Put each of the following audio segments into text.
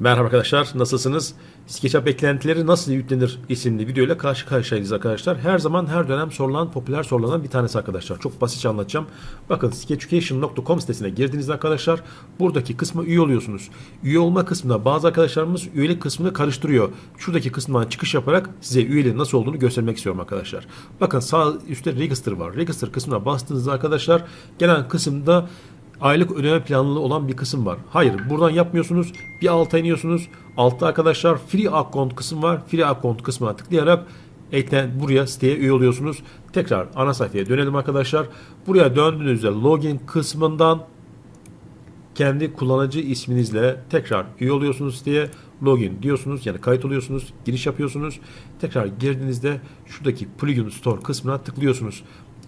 Merhaba arkadaşlar, nasılsınız? SketchUp beklentileri nasıl yüklenir isimli videoyla karşı karşıyayız arkadaşlar. Her zaman her dönem sorulan, popüler sorulanan bir tanesi arkadaşlar. Çok basitçe anlatacağım. Bakın sketchucation.com sitesine girdiğinizde arkadaşlar buradaki kısma üye oluyorsunuz. Üye olma kısmında bazı arkadaşlarımız üyelik kısmını karıştırıyor. Şuradaki kısımdan çıkış yaparak size üyeliğin nasıl olduğunu göstermek istiyorum arkadaşlar. Bakın sağ üstte register var. Register kısmına bastığınızda arkadaşlar gelen kısımda aylık ödeme planlı olan bir kısım var. Hayır buradan yapmıyorsunuz. Bir alta iniyorsunuz. Altta arkadaşlar free account kısım var. Free account kısmına tıklayarak eklen buraya siteye üye oluyorsunuz. Tekrar ana sayfaya dönelim arkadaşlar. Buraya döndüğünüzde login kısmından kendi kullanıcı isminizle tekrar üye oluyorsunuz diye login diyorsunuz yani kayıt oluyorsunuz giriş yapıyorsunuz tekrar girdiğinizde şuradaki plugin store kısmına tıklıyorsunuz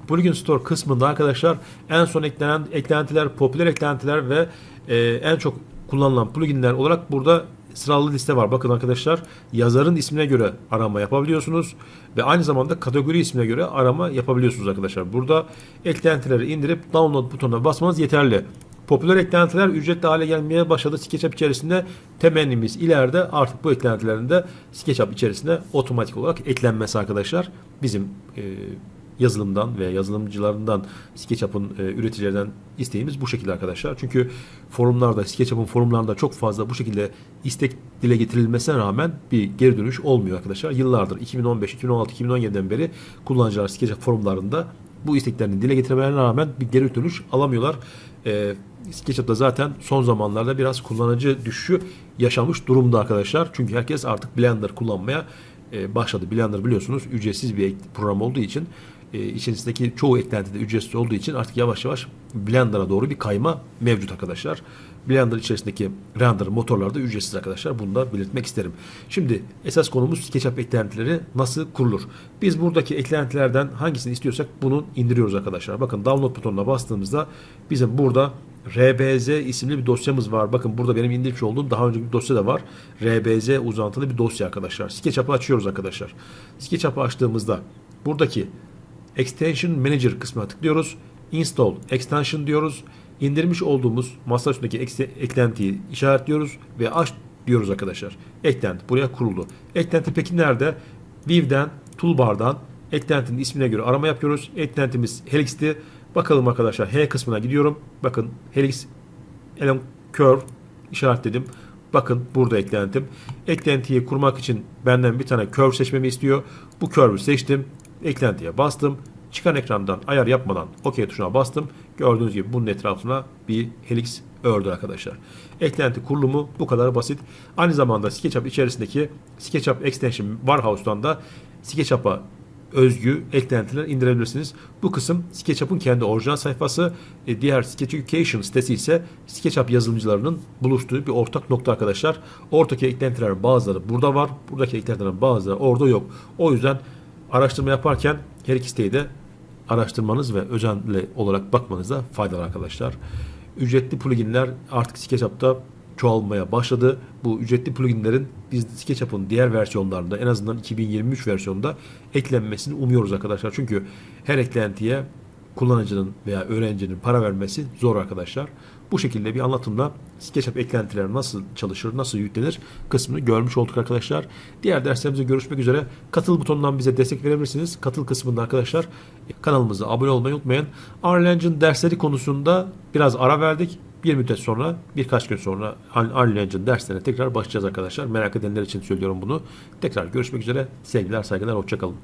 plugin store kısmında arkadaşlar en son eklenen eklentiler popüler eklentiler ve e, en çok kullanılan pluginler olarak burada sıralı liste var. Bakın arkadaşlar yazarın ismine göre arama yapabiliyorsunuz ve aynı zamanda kategori ismine göre arama yapabiliyorsunuz arkadaşlar. Burada eklentileri indirip download butonuna basmanız yeterli. Popüler eklentiler ücretli hale gelmeye başladı SketchUp içerisinde. Temennimiz ileride artık bu eklentilerin de SketchUp içerisinde otomatik olarak eklenmesi arkadaşlar. Bizim e, yazılımdan ve yazılımcılarından SketchUp'ın e, üreticilerden isteğimiz bu şekilde arkadaşlar. Çünkü forumlarda SketchUp'ın forumlarında çok fazla bu şekilde istek dile getirilmesine rağmen bir geri dönüş olmuyor arkadaşlar. Yıllardır 2015, 2016, 2017'den beri kullanıcılar SketchUp forumlarında bu isteklerini dile getirmelerine rağmen bir geri dönüş alamıyorlar. E, SketchUp'ta zaten son zamanlarda biraz kullanıcı düşüşü yaşamış durumda arkadaşlar. Çünkü herkes artık Blender kullanmaya e, başladı. Blender biliyorsunuz ücretsiz bir program olduğu için e, içerisindeki çoğu eklenti de ücretsiz olduğu için artık yavaş yavaş Blender'a doğru bir kayma mevcut arkadaşlar. Blender içerisindeki render motorları da ücretsiz arkadaşlar. Bunu da belirtmek isterim. Şimdi esas konumuz SketchUp eklentileri nasıl kurulur? Biz buradaki eklentilerden hangisini istiyorsak bunu indiriyoruz arkadaşlar. Bakın download butonuna bastığımızda bizim burada RBZ isimli bir dosyamız var. Bakın burada benim indirmiş olduğum daha önce bir dosya da var. RBZ uzantılı bir dosya arkadaşlar. SketchUp'ı açıyoruz arkadaşlar. SketchUp'ı açtığımızda buradaki Extension Manager kısmına tıklıyoruz. Install Extension diyoruz. İndirmiş olduğumuz masa üstündeki eklentiyi işaretliyoruz ve aç diyoruz arkadaşlar. Eklenti buraya kuruldu. Eklenti peki nerede? View'den, toolbar'dan eklentinin ismine göre arama yapıyoruz. Eklentimiz Helix'ti. Bakalım arkadaşlar H kısmına gidiyorum. Bakın Helix Elon Curve işaretledim. Bakın burada eklentim. Eklentiyi kurmak için benden bir tane curve seçmemi istiyor. Bu curve'ü seçtim. Eklentiye bastım. Çıkan ekrandan ayar yapmadan OK tuşuna bastım. Gördüğünüz gibi bunun etrafına bir helix ördü arkadaşlar. Eklenti kurulumu bu kadar basit. Aynı zamanda SketchUp içerisindeki SketchUp Extension Warehouse'dan da SketchUp'a özgü eklentiler indirebilirsiniz. Bu kısım SketchUp'un kendi orijinal sayfası. E, diğer Sketch Education sitesi ise SketchUp yazılımcılarının buluştuğu bir ortak nokta arkadaşlar. Ortaki eklentiler bazıları burada var. Buradaki eklentilerin bazıları orada yok. O yüzden araştırma yaparken her iki de araştırmanız ve özenli olarak bakmanıza fayda var arkadaşlar. Ücretli pluginler artık SketchUp'ta çoğalmaya başladı. Bu ücretli pluginlerin biz SketchUp'ın diğer versiyonlarında en azından 2023 versiyonunda eklenmesini umuyoruz arkadaşlar. Çünkü her eklentiye kullanıcının veya öğrencinin para vermesi zor arkadaşlar. Bu şekilde bir anlatımla SketchUp eklentileri nasıl çalışır, nasıl yüklenir kısmını görmüş olduk arkadaşlar. Diğer derslerimizde görüşmek üzere. Katıl butonundan bize destek verebilirsiniz. Katıl kısmında arkadaşlar kanalımıza abone olmayı unutmayın. Unreal dersleri konusunda biraz ara verdik. Bir müddet sonra, birkaç gün sonra Unreal Engine derslerine tekrar başlayacağız arkadaşlar. Merak edenler için söylüyorum bunu. Tekrar görüşmek üzere. Sevgiler, saygılar, hoşçakalın.